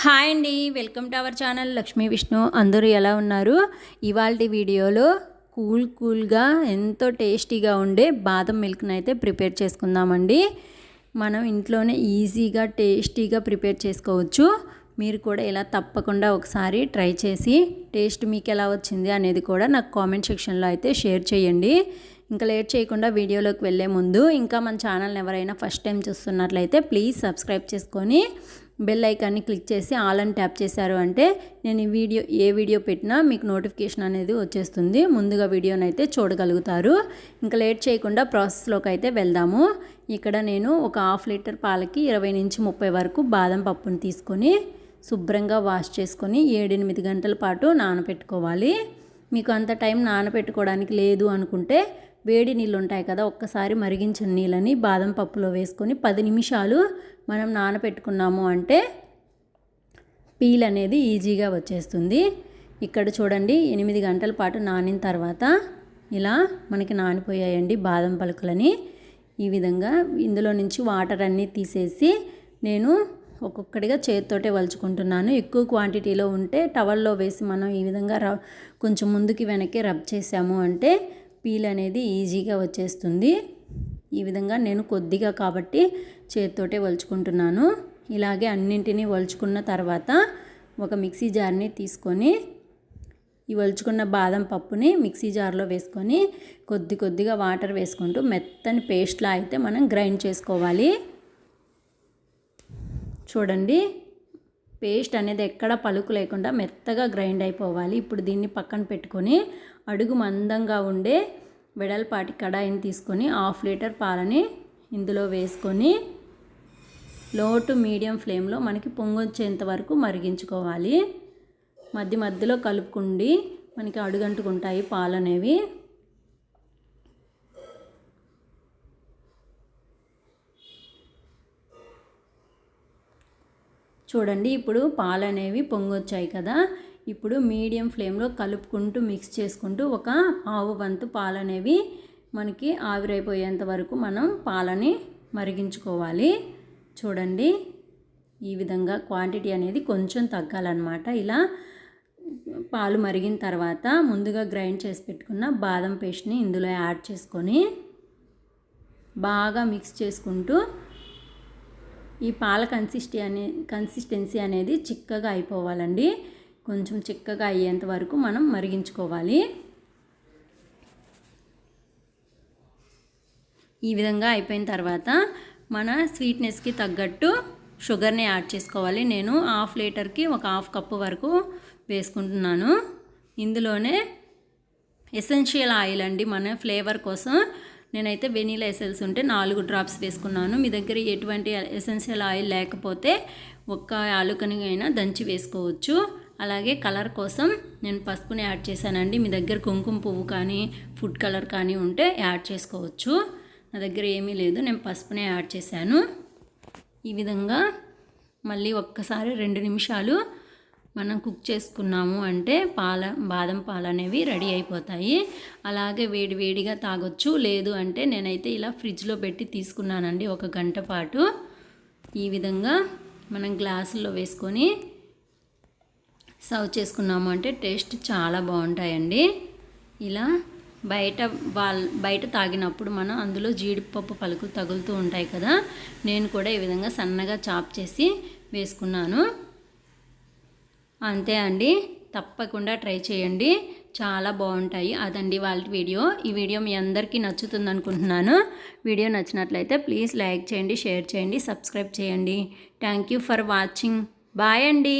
Hi అండి welcome to our channel Lakshmi Vishnu. అందరూ ఎలా ఉన్నారు? ఇవాళ వీడియోలో కూల్ కూల్గా ఎంతో టేస్టీగా ఉండే బాదం మిల్క్ని అయితే ప్రిపేర్ చేసుకుందామండి. మనం ఇంట్లోనే ఈజీగా టేస్టీగా ప్రిపేర్ చేసుకోవచ్చు. మీరు కూడా ఇలా తప్పకుండా ఒకసారి ట్రై చేసి టేస్ట్ మీకు ఎలా వచ్చింది అనేది కూడా నాకు కామెంట్ సెక్షన్లో అయితే షేర్ చేయండి. ఇంకా లేట్ చేయకుండా వీడియోలోకి వెళ్ళే ముందు ఇంకా మన ఛానల్ని ఎవరైనా ఫస్ట్ టైం చూస్తున్నట్లయితే ప్లీజ్ సబ్స్క్రైబ్ చేసుకొని బెల్ ఐకాన్ని క్లిక్ చేసి ఆల్ అని ట్యాప్ చేశారు అంటే నేను ఈ వీడియో ఏ వీడియో పెట్టినా మీకు నోటిఫికేషన్ అనేది వచ్చేస్తుంది. ముందుగా వీడియోని అయితే చూడగలుగుతారు. ఇంకా లేట్ చేయకుండా ప్రాసెస్లోకి అయితే వెళ్దాము. ఇక్కడ నేను ఒక హాఫ్ లీటర్ పాలకి ఇరవై నుంచి ముప్పై వరకు బాదం పప్పుని తీసుకొని శుభ్రంగా వాష్ చేసుకొని ఏడెనిమిది గంటల పాటు నానబెట్టుకోవాలి మీకు అంత టైం నానబెట్టుకోవడానికి లేదు అనుకుంటే వేడి నీళ్ళు ఉంటాయి కదా ఒక్కసారి మరిగించిన నీళ్ళని బాదం పప్పులో వేసుకొని పది నిమిషాలు మనం నానబెట్టుకున్నాము అంటే పీల్ అనేది ఈజీగా వచ్చేస్తుంది. ఇక్కడ చూడండి ఎనిమిది గంటల పాటు నానిన తర్వాత ఇలా మనకి నానిపోయాయండి బాదం పలుకులని. ఈ విధంగా ఇందులో నుంచి వాటర్ అన్నీ తీసేసి నేను ఒక్కొక్కటిగా చేతితోటే వలుచుకుంటున్నాను. ఎక్కువ క్వాంటిటీలో ఉంటే టవల్లో వేసి మనం ఈ విధంగా కొంచెం ముందుకి వెనక్కి రబ్ చేసాము అంటే పీల్ అనేది ఈజీగా వచ్చేస్తుంది. ఈ విధంగా నేను కొద్దిగా కాబట్టి చేతితోటే వలుచుకుంటున్నాను. ఇలాగే అన్నింటినీ వలుచుకున్న తర్వాత ఒక మిక్సీ జార్ని తీసుకొని ఈ వలుచుకున్న బాదం పప్పుని మిక్సీ జార్లో వేసుకొని కొద్ది కొద్దిగా వాటర్ వేసుకుంటూ మెత్తని పేస్ట్లా అయితే మనం గ్రైండ్ చేసుకోవాలి. చూడండి పేస్ట్ అనేది ఎక్కడ పలుకు లేకుండా మెత్తగా గ్రైండ్ అయిపోవాలి. ఇప్పుడు దీన్ని పక్కన పెట్టుకొని అడుగు మందంగా ఉండే వెడల్పాటి కడాయిని తీసుకొని హాఫ్ లీటర్ పాలని ఇందులో వేసుకొని లో టు మీడియం ఫ్లేమ్లో మనకి పొంగొచ్చేంత వరకు మరిగించుకోవాలి. మధ్య మధ్యలో కలుపుకుండి మనకి అడుగంటుకుంటాయి పాలు అనేవి చూడండి ఇప్పుడు పాలు అనేవి పొంగొచ్చాయి కదా. ఇప్పుడు మీడియం ఫ్లేమ్లో కలుపుకుంటూ మిక్స్ చేసుకుంటూ ఒక ఆవు వంతు పాలు అనేవి మనకి ఆవిరైపోయేంత వరకు మనం పాలని మరిగించుకోవాలి. చూడండి ఈ విధంగా క్వాంటిటీ అనేది కొంచెం తగ్గాలన్నమాట. ఇలా పాలు మరిగిన తర్వాత ముందుగా గ్రైండ్ చేసి పెట్టుకున్న బాదం పేస్ట్ని ఇందులో యాడ్ చేసుకొని బాగా మిక్స్ చేసుకుంటూ ఈ పాల కన్సిస్టీ అనే కన్సిస్టెన్సీ అనేది చిక్కగా అయిపోవాలండి. కొంచెం చిక్కగా అయ్యేంత వరకు మనం మరిగించుకోవాలి. ఈ విధంగా అయిపోయిన తర్వాత మన స్వీట్నెస్కి తగ్గట్టు షుగర్ని యాడ్ చేసుకోవాలి. నేను హాఫ్ లీటర్కి ఒక హాఫ్ కప్పు వరకు వేసుకుంటున్నాను. ఇందులోనే ఎసెన్షియల్ ఆయిల్ అండి మన ఫ్లేవర్ కోసం. నేనైతే వెనీలా ఎసెన్స్ ఉంటే నాలుగు డ్రాప్స్ వేసుకున్నాను. మీ దగ్గర ఎటువంటి ఎసెన్షియల్ ఆయిల్ లేకపోతే ఒక్క ఆలుకని అయినా దంచి వేసుకోవచ్చు. అలాగే కలర్ కోసం నేను పసుపుని యాడ్ చేశానండి. మీ దగ్గర కుంకుమ పువ్వు కానీ ఫుడ్ కలర్ కానీ ఉంటే యాడ్ చేసుకోవచ్చు. నా దగ్గర ఏమీ లేదు. నేను పసుపునే యాడ్ చేశాను. ఈ విధంగా మళ్ళీ ఒక్కసారి రెండు నిమిషాలు మనం కుక్ చేసుకున్నాము అంటే పాల బాదం పాలు అనేవి రెడీ అయిపోతాయి. అలాగే వేడి వేడిగా తాగొచ్చు. లేదు అంటే నేనైతే ఇలా ఫ్రిడ్జ్లో పెట్టి తీసుకున్నానండి ఒక గంట పాటు. ఈ విధంగా మనం గ్లాసుల్లో వేసుకొని సర్వ్ చేసుకున్నాము అంటే టేస్ట్ చాలా బాగుంటాయండి. ఇలా బయట వాళ్ళ బయట తాగినప్పుడు మనం అందులో జీడిపప్పు పలుకు తగులుతూ ఉంటాయి కదా నేను కూడా ఈ విధంగా సన్నగా చాప్ చేసి వేసుకున్నాను. అంతే అండి. తప్పకుండా ట్రై చేయండి. చాలా బాగుంటాయి. అదండి వాళ్ళ వీడియో. ఈ వీడియో మీ అందరికీ నచ్చుతుంది అనుకుంటున్నాను. వీడియో నచ్చినట్లయితే ప్లీజ్ లైక్ చేయండి షేర్ చేయండి సబ్స్క్రైబ్ చేయండి. Thank you for watching. Bye అండి.